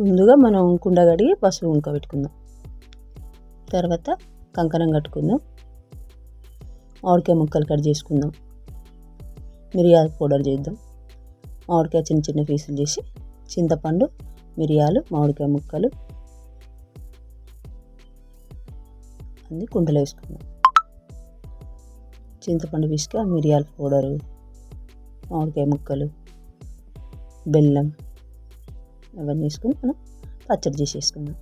ముందుగా మనం కుండ కడిగి పసుపు ఉంక పెట్టుకుందాం. తర్వాత కంకణం కట్టుకుందాం. మామిడికాయ ముక్కలు కట్ చేసుకుందాం. మిరియాల పౌడర్ చేద్దాం. మామిడికాయ చిన్న చిన్న పీసులు చేసి చింతపండు మిరియాలు మామిడికాయ ముక్కలు అన్నీ కుండలో వేసుకుందాం. చింతపండు పిసికి ఆ మిరియాల పౌడరు మామిడికాయ ముక్కలు బెల్లం అవన్నీ వేసుకుని మనం పచ్చడి చేసేసుకుందాం.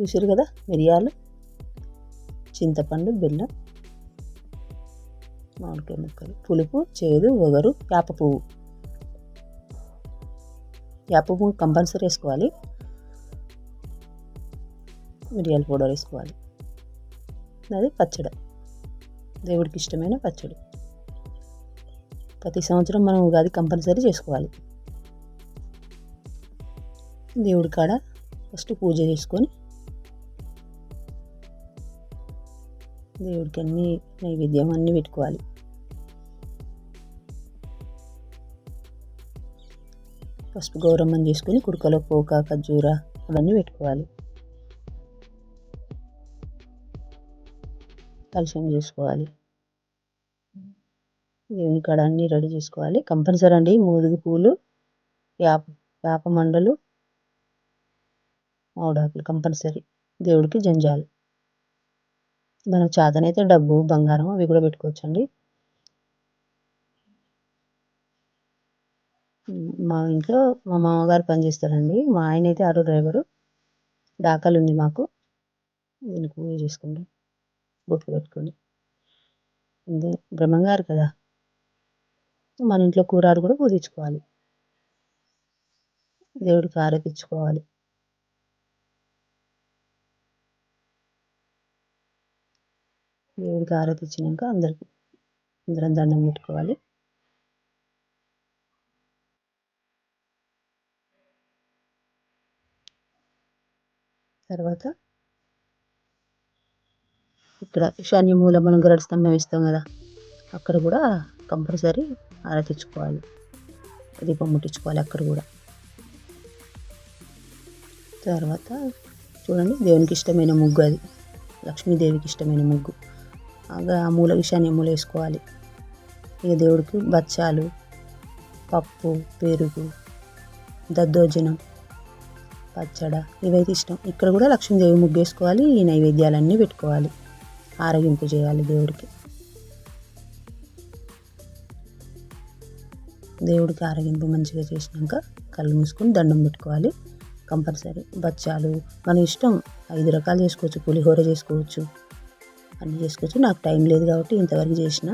చూసారు కదా మిరియాలు చింతపండు బెల్లం మామిడికాయ ముక్కలు పులుపు చేదు ఒగరు వేప పువ్వు. వేప పువ్వు కంపల్సరీ వేసుకోవాలి. మిరియాల పౌడర్ వేసుకోవాలి. అది పచ్చడి. దేవుడికి ఇష్టమైన పచ్చడి. ప్రతి సంవత్సరం మనం ఉగాది కంపల్సరీ చేసుకోవాలి. దేవుడి కాడ ఫస్ట్ పూజ చేసుకొని దేవుడికి అన్ని నైవేద్యం అన్నీ పెట్టుకోవాలి. ఫస్ట్ గౌరమ్మని చేసుకొని కుడుకలో పోక ఖర్జూర అవన్నీ పెట్టుకోవాలి. కలుషం చేసుకోవాలి. దేవుని కాడ అన్నీ రెడీ చేసుకోవాలి. కంపల్సరీ అండి మూదుగు పూలు వేప వేప మండలు మామిడాకులు కంపల్సరీ. దేవుడికి జంజాలు. మనకు చేతనైతే డబ్బు బంగారం అవి కూడా పెట్టుకోవచ్చండి. మా ఇంట్లో మా మామగారు పనిచేస్తారండి మా ఆయన అయితే ఆటో డ్రైవరు. డాకాలు ఉంది మాకు. దీనికి పూజ చేసుకుంటాం. బొట్లు పెట్టుకొని. ఇది బ్రహ్మంగారు కదా. మన ఇంట్లో కూరారు కూడా పూజించుకోవాలి. దేవుడికి ఆరతించుకోవాలి దేవుడికి ఆరతి ఇచ్చినాక అందరికి అందరం దండం పెట్టుకోవాలి. తర్వాత ఇక్కడ ఈశాన్య మూల మనం గరడ స్తంభం ఇస్తాం కదా అక్కడ కూడా కంపల్సరీ ఆరతించుకోవాలి దీపం ముట్టించుకోవాలి అక్కడ కూడా. తర్వాత చూడండి దేవునికి ఇష్టమైన ముగ్గు అది. లక్ష్మీదేవికి ఇష్టమైన ముగ్గు. ఆ మూల విషయాన్ని మూల వేసుకోవాలి. ఇక దేవుడికి? బచ్చాలు పప్పు పెరుగు దద్దోజనం పచ్చడ ఇవైతే ఇష్టం. ఇక్కడ కూడా లక్ష్మీదేవి ముగ్గు వేసుకోవాలి ఈ నైవేద్యాలన్నీ పెట్టుకోవాలి. ఆరగింపు చేయాలి దేవుడికి. దేవుడికి ఆరగింపు మంచిగా చేసినాక కళ్ళు మూసుకొని దండం పెట్టుకోవాలి. కంపల్సరీ. బచ్చాలు మన ఇష్టం. ఐదు రకాలు చేసుకోవచ్చు పులిహోర చేసుకోవచ్చు. అన్నీ చేసుకోవచ్చు. నాకు టైం లేదు కాబట్టి ఇంతవరకు చేసిన.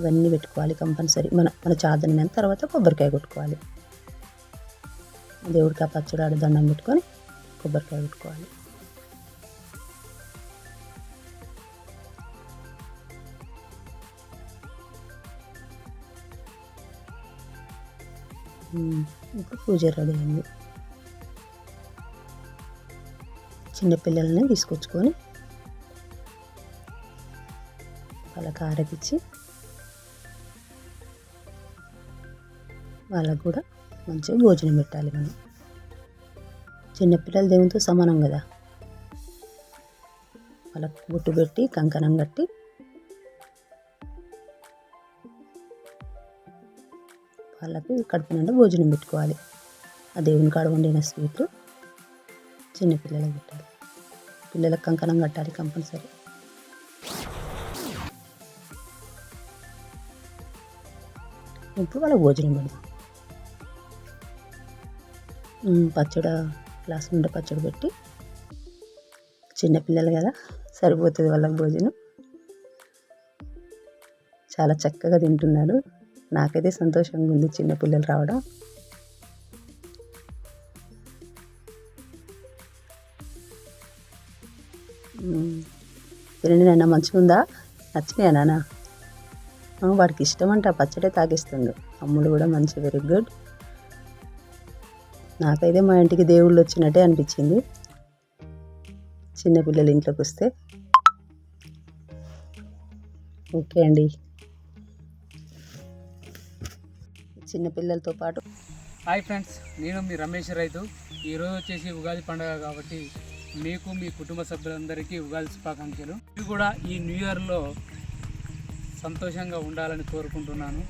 ఇవన్నీ పెట్టుకోవాలి కంపల్సరీ. మన మన చాదనిన తర్వాత కొబ్బరికాయ కొట్టుకోవాలి. దేవుడికి ఆ పచ్చడి ఆడ దండం పెట్టుకొని కొబ్బరికాయ కొట్టుకోవాలి. ఇప్పుడు పూజ రెడీ అయింది. చిన్నపిల్లల్ని తీసుకొచ్చుకొని వాళ్ళకి ఆరతిచ్చి వాళ్ళకు కూడా మంచిగా భోజనం పెట్టాలి మనం. చిన్నపిల్లలు దేవునితో సమానం కదా. వాళ్ళకు బొట్టు పెట్టి కంకణం కట్టి వాళ్ళకి కడుపు నిండా భోజనం పెట్టుకోవాలి. ఆ దేవుని కాడ వండిన స్వీట్లు చిన్నపిల్లలకు పెట్టాలి. పిల్లలకు కంకణం కట్టాలి కంపల్సరీ. ఇప్పుడు వాళ్ళకి భోజనం పెడదాం? పచ్చడి గ్లాస్ నుండి పచ్చడి పెట్టి. చిన్నపిల్లలు కదా సరిపోతుంది వాళ్ళకి భోజనం. చాలా చక్కగా తింటున్నారు. నాకైతే సంతోషంగా ఉంది చిన్నపిల్లలు రావడం. తినండి నాన్న మంచిగా ఉందా నచ్చినాయా నాన్న? వాడికి ఇష్టం అంట పచ్చడే తాగిస్తుంది అమ్ముడు కూడా మంచి వెరీ గుడ్ నాకైతే మా ఇంటికి దేవుళ్ళు వచ్చినట్టే అనిపించింది. చిన్నపిల్లలు ఇంట్లోకి వస్తే. ఓకే అండి. చిన్నపిల్లలతో పాటు హాయ్ ఫ్రెండ్స్ నేను మీ రమేష్ రైతు. ఈరోజు వచ్చేసి ఉగాది పండుగ కాబట్టి మీకు మీ కుటుంబ సభ్యులందరికీ ఉగాది శుభాకాంక్షలు. మీరు కూడా ఈ న్యూ ఇయర్లో సంతోషంగా ఉండాలని కోరుకుంటున్నాను.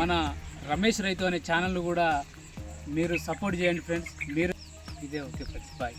మన రమేష్ రైతు అనే ఛానల్ కూడా మీరు సపోర్ట్ చేయండి ఫ్రెండ్స్. మీరు ఇదే ఓకే ఫ్రెండ్స్. బాయ్